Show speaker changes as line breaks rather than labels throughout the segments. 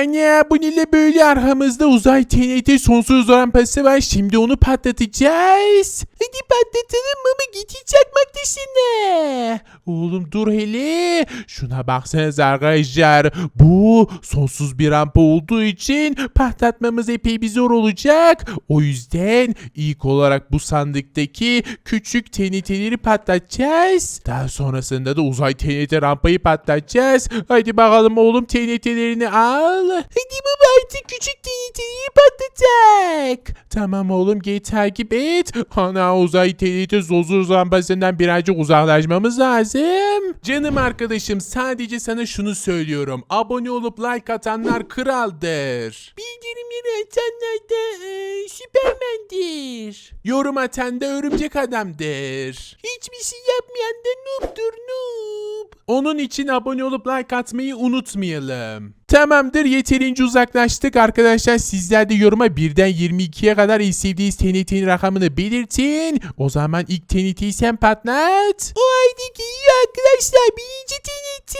Anne bu ne böyle arkamızda uzay TNT sonsuz rampası var. Şimdi onu patlatacağız. Hadi patlatalım ama git hiç çakmak dışına. Oğlum dur hele. Şuna baksanız arkadaşlar. Bu sonsuz bir rampa olduğu için patlatmamız epey bir zor olacak. O yüzden ilk olarak bu sandıktaki küçük TNT'leri patlatacağız. Daha sonrasında da uzay TNT rampayı patlatacağız. Hadi bakalım oğlum TNT'lerini al. Hadi baba artık küçük TNT'yi patlatacak. Tamam oğlum gel takip et. Ana uzay TNT sonsuz rampasından birazcık uzaklaşmamız lazım. Canım arkadaşım sadece sana şunu söylüyorum. Abone olup like atanlar kraldır. Bildirimleri atanlar da e, süpermendir. Yorum atan da örümcek adamdır. Hiçbir şey yapmayan da noob'dur noob. Onun için abone olup like atmayı unutmayalım. Tamamdır yeterince uzaklaştık arkadaşlar. Sizler de yoruma birden 22'ye kadar en sevdiğiniz TNT'nin rakamını belirtin. O zaman ilk TNT'yi sen patlat. O halde iyi arkadaşlar birinci TNT.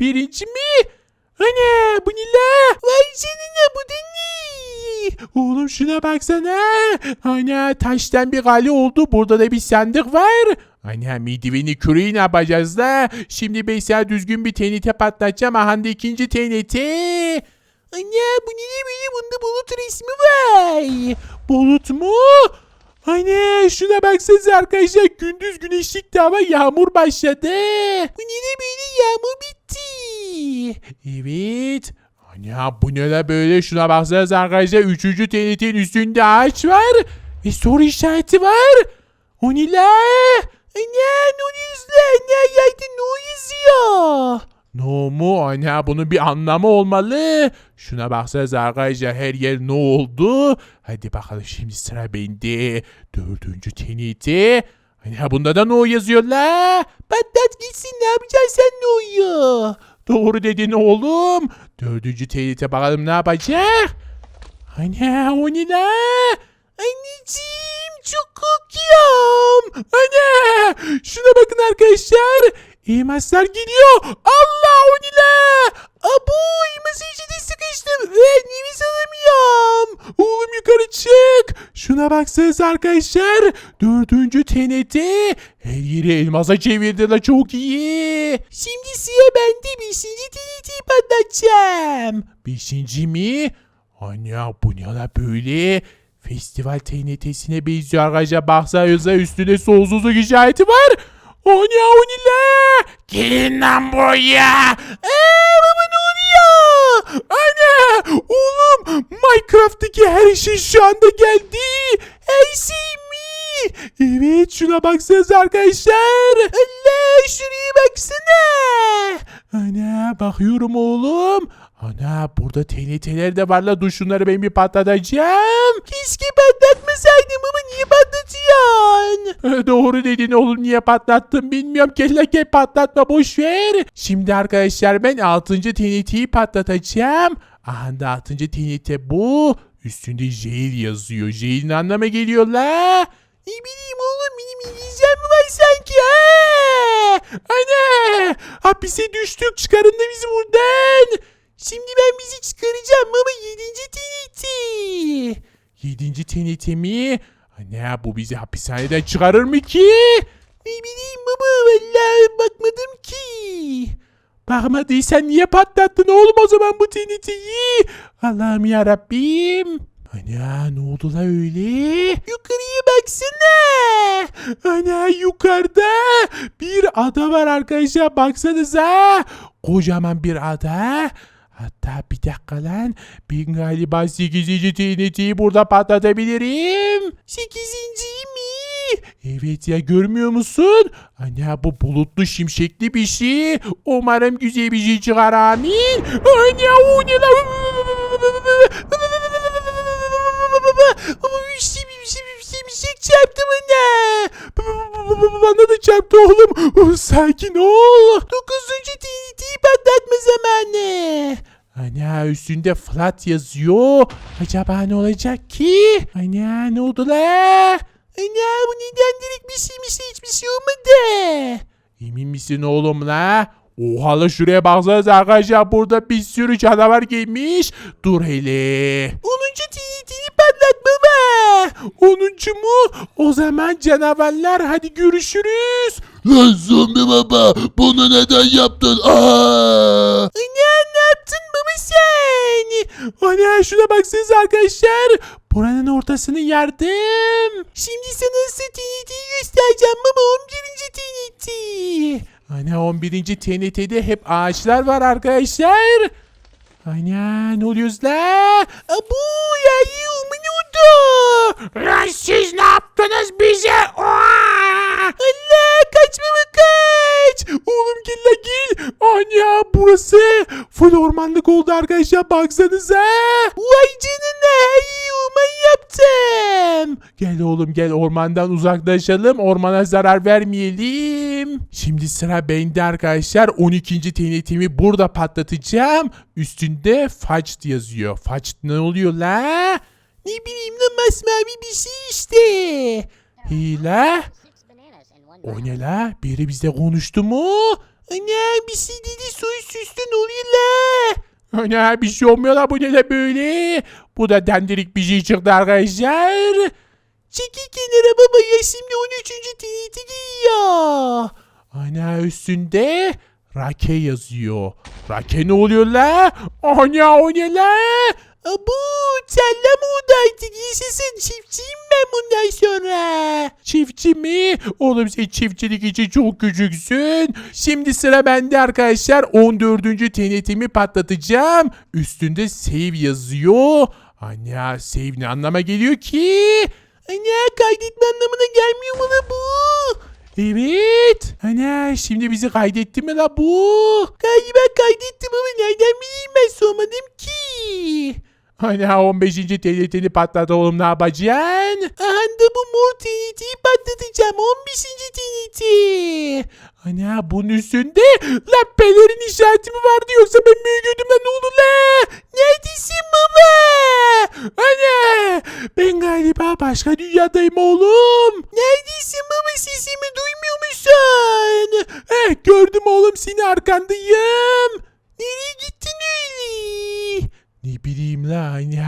Birinci mi? Ana bu ne la? Vay canına bu da ne? Oğlum şuna baksana. Ana taştan bir kale oldu. Burada da bir sandık var. Ana midiveni küreği ne yapacağız da? Şimdi mesela düzgün bir TNT patlatacağım. Aha da ikinci TNT. Ana bu ne böyle? Bunda bulut resmi var. Bulut mu? Anne şuna baksanıza arkadaşlar gündüz güneşlikti ama yağmur başladı. Bu ne böyle yağmur bitti. Evet. Anne bu ne la böyle şuna baksanıza arkadaşlar üçüncü TNT'nin üstünde ağaç var. Ve soru işareti var. O ne la? Anne ne oluyor Ne yaydı ne yazıyor? No mu? Ana bunun bir anlamı olmalı. Şuna baksanıza arkadaşlar her yer ne oldu? Hadi bakalım şimdi sıra bende. Dördüncü TNT. Ana bunda da no yazıyor la. Patlat gitsin ne yapacaksın sen no'yu? Doğru dedin oğlum. Dördüncü TNT bakalım ne yapacak? Ana o ne la? Anneciğim çok korkuyorum. Anne şuna bakın arkadaşlar. Elmaslar geliyor. Allah o ne la? Abu elması içine sıkıştım. Ve nefes alamıyorum. Oğlum yukarı çık. Şuna baksanıza arkadaşlar. Dördüncü TNT. Her yeri elmasa çevirdi la çok iyi. Şimdi sıra bende beşinci TNT'yi patlatacağım. Beşinci mi? Anne bu ne la böyle? Festival TNT'sine benziyor arkadaşlar. Baksanıza üstünde sonsuzluk işareti var. O ne o ne la? Gelin lan buraya. Eee baba ne oluyor? Anne oğlum Minecraft'taki her şey şu anda geldi. Her şey? Evet şuna baksanıza arkadaşlar. Allah şuraya baksana. Ana bakıyorum oğlum. Ana burada TNT'ler de var la dur şunları ben bir patlatacağım. Keşke patlatmasaydım ama niye patlatıyorsun? Doğru dedin oğlum niye patlattım bilmiyorum. Kelle ke patlatma boş ver. Şimdi arkadaşlar ben 6. TNT'yi patlatacağım. Aha da 6. TNT bu. Üstünde jail yazıyor. Jail'in anlama geliyor la. Ne bileyim oğlum benim mi var sanki ha? Ana! Hapise düştük çıkarın da bizi buradan. Şimdi ben bizi çıkaracağım baba 7. TNT. 7. TNT mi? Ana bu bizi hapishaneden çıkarır mı ki? Ne bileyim baba vallahi bakmadım ki. Bakmadıysan niye patlattın oğlum o zaman bu TNT'yi? Allah'ım ya Rabbim. Ana ne oldu la öyle? Yukarıya baksana. Ana yukarıda bir ada var arkadaşlar baksanıza. Kocaman bir ada. Hatta bir dakika lan. Ben galiba 8. TNT'yi burada patlatabilirim. 8. mi? Evet ya görmüyor musun? Ana bu bulutlu şimşekli bir şey. Umarım güzel bir şey çıkar amin. Ana o ne lan? Şimşek çarptı bana. Bana da çarptı oğlum. Sakin ol. Dokuzuncu TNT'yi patlatma zamanı. Ana üstünde flat yazıyor. Acaba ne olacak ki? Ana ne oldu la? Ana bu neden direkt bir şeymiş hiçbir şey olmadı. Emin misin oğlum la? Oha la şuraya baksanıza arkadaşlar burada bir sürü canavar gelmiş. Dur hele. 10. TNT'ni patlat baba. 10. mu? O zaman canavarlar hadi görüşürüz.
Lan zombi baba bunu neden yaptın? Aa!
Ne? Ana şuna baksanıza arkadaşlar. Buranın ortasını yardım. Şimdi sana TNT'yi göstereceğim baba 11. TNT. Ana 11. TNT'de hep ağaçlar var arkadaşlar. Ana ne oluyoruz la? Abu ya yumun oldu. Siz ne yaptınız bize? Allah kaçma bak kaç. Oğlum gel la gel. Ana burası full ormanlık oldu arkadaşlar baksanıza. Vay canına orman yaptım. Gel oğlum gel ormandan uzaklaşalım. Ormana zarar vermeyelim. Şimdi sıra bende arkadaşlar. 12. TNT'mi burada patlatacağım. Üstünde Fact yazıyor. Fact ne oluyor la? Ne bileyim lan masmavi bir şey işte. Hile. O ne la? Biri bizle konuştu mu? Ana bir şey dedi soy süslü ne oluyor la? Ana bir şey olmuyor la bu ne la böyle? Bu da dendirik bir şey çıktı arkadaşlar. Çekil kenara baba ya şimdi 13. TNT giyiyor. Ana üstünde Rake yazıyor. Rake ne oluyor la? Ana o ne la? Bu senle mi oradaydı? Yaşasın çiftçiyim ben bundan sonra. Çiftçi mi? Oğlum sen çiftçilik için çok küçüksün. Şimdi sıra bende arkadaşlar. 14. TNT'mi patlatacağım. Üstünde save yazıyor. Ana save ne anlama geliyor ki? Ana kaydetme anlamına gelmiyor mu la bu? Evet. Ana şimdi bizi kaydetti mi la bu? Galiba kaydettim ama nereden bileyim ben sormadım ki. Ana 15. TNT'ni patlat oğlum ne yapacaksın? Aha da bu mor TNT'yi patlatacağım 15. TNT. Ana bunun üstünde la pelerin işareti mi vardı yoksa ben mi gördüm lan ne oldu la? Neredesin baba? Ana ben galiba başka dünyadayım oğlum. Neredesin baba sesimi duymuyor musun? Eh gördüm oğlum seni arkandayım.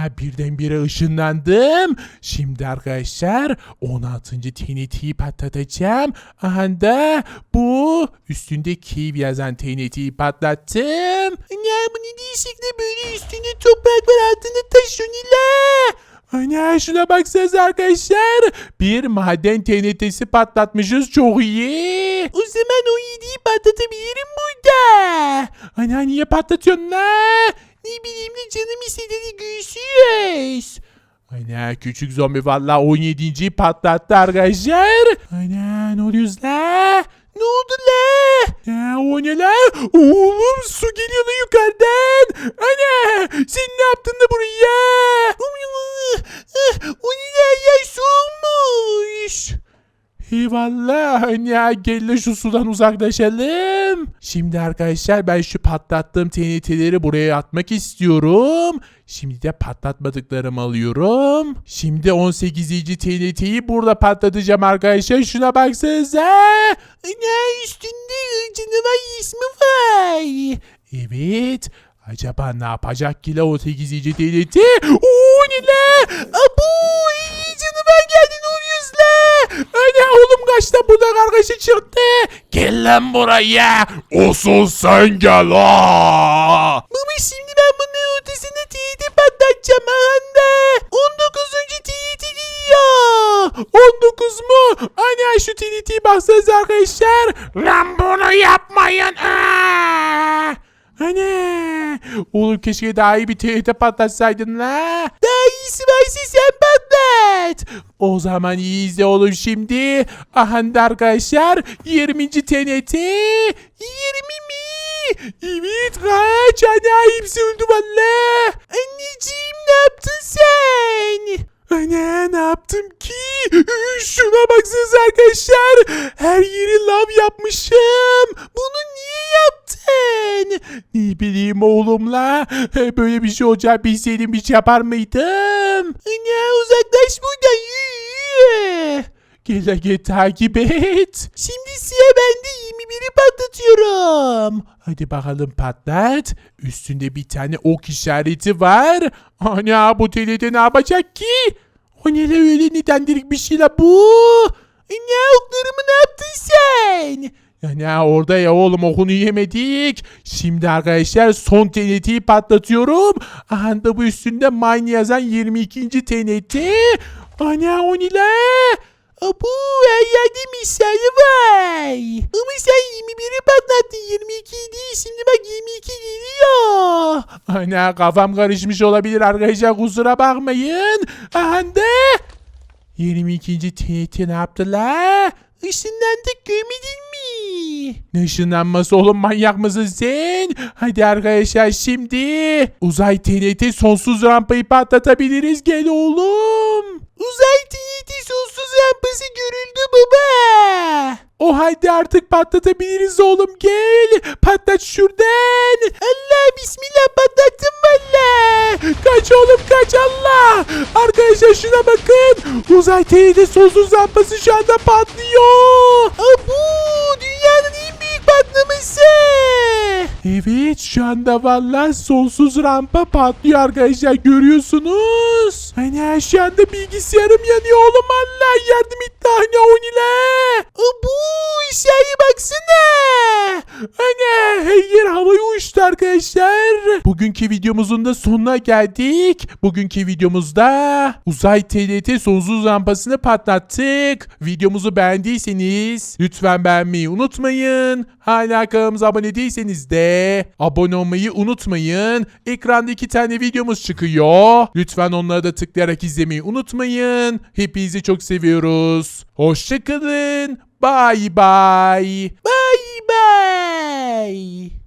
Ya birdenbire ışınlandım. Şimdi arkadaşlar 16. TNT'yi patlatacağım. Aha da bu üstünde Kiev yazan TNT'yi patlattım. Ya bu ne değişikli böyle üstünde toprak var altında taş la. Ana şuna baksanıza arkadaşlar. Bir maden TNT'si patlatmışız çok iyi. O zaman o yediği patlatabilirim burada. Ana niye patlatıyorsun la? Ne bileyim ne canım istediğini görüşürüz. Ana küçük zombi valla 17. patlattı arkadaşlar. Ana ne oluyoruz la? Ne oldu la? Ya o ne la? Oğlum su geliyor la yukarıdan. Ana sen ne yaptın da buraya? O ne la ya soğumuş. Eyvallah ya gel de şu sudan uzaklaşalım. Şimdi arkadaşlar ben şu patlattığım TNT'leri buraya atmak istiyorum. Şimdi de patlatmadıklarımı alıyorum. Şimdi 18. TNT'yi burada patlatacağım arkadaşlar. Şuna baksanıza. Ne üstünde canavar ismi var. Evet. Acaba ne yapacak ki la 18. TNT? Oo ne la? Abu Ana oğlum kaçta burada kargaşa çıktı. Gel lan buraya. Olsun sen gel ha. Baba şimdi ben bunun ortasına TNT patlatacağım anda. 19. TNT geliyor. 19 mu? Ana şu TNT'yi baksanıza arkadaşlar. Lan bunu yapmayın. Aa! Ana! Oğlum keşke daha iyi bir TNT patlatsaydın la. Daha iyisi varsa sen patlat. O zaman iyi izle oğlum şimdi. Aha da arkadaşlar 20. TNT. 20 mi? Evet kaç. Ana hepsi öldü valla. Anneciğim ne yaptın sen? Ana ne yaptım ki? Şuna baksanıza arkadaşlar. Her yeri lav yapmışım. Bunu niye yaptın? Ne bileyim oğlumla. Böyle bir şey olacağı bilseydim bir şey yapar mıydım? Ana uzaklaş buradan. Yürü. Gel gel takip et. Şimdi sıra bende 21'i patlatıyorum. Hadi bakalım patlat. Üstünde bir tane ok işareti var. Ana bu TNT ne yapacak ki? O ne la öyle nedendirik bir şey la bu? Ne oklarımı ne yaptın sen? Ya ne orada ya oğlum okunu yemedik. Şimdi arkadaşlar son TNT'yi patlatıyorum. Aha bu üstünde mine yazan 22. TNT. Ana o ne? Abu her yerde misali var. Ama sen 21'i patlattın 22 değil şimdi bak 22 geliyor. Ana kafam karışmış olabilir arkadaşlar kusura bakmayın. Aha da 22. TNT ne yaptı la? Işınlandık görmedin mi? Ne ışınlanması oğlum manyak mısın sen? Hadi arkadaşlar şimdi uzay TNT sonsuz rampayı patlatabiliriz gel oğlum. Uzay TNT halde artık patlatabiliriz oğlum gel. Patlat şuradan. Allah bismillah patlattım valla. Kaç oğlum kaç Allah. Arkadaşlar şuna bakın. Uzay TNT sonsuz rampası şu anda patlıyor. Abu patlaması. Evet şu anda valla sonsuz rampa patlıyor arkadaşlar görüyorsunuz. Hani şu anda bilgisayarım yanıyor oğlum Allah yardım et hani onile. Abu işe baksana. Hani her yer havaya uçtu arkadaşlar. Bugünkü videomuzun da sonuna geldik. Bugünkü videomuzda uzay TNT sonsuz rampasını patlattık. Videomuzu beğendiyseniz lütfen beğenmeyi unutmayın. Hala kanalımıza abone değilseniz de abone olmayı unutmayın. Ekranda iki tane videomuz çıkıyor. Lütfen onlara da tıklayarak izlemeyi unutmayın. Hepinizi çok seviyoruz. Hoşçakalın. Bye bye. Bye bye.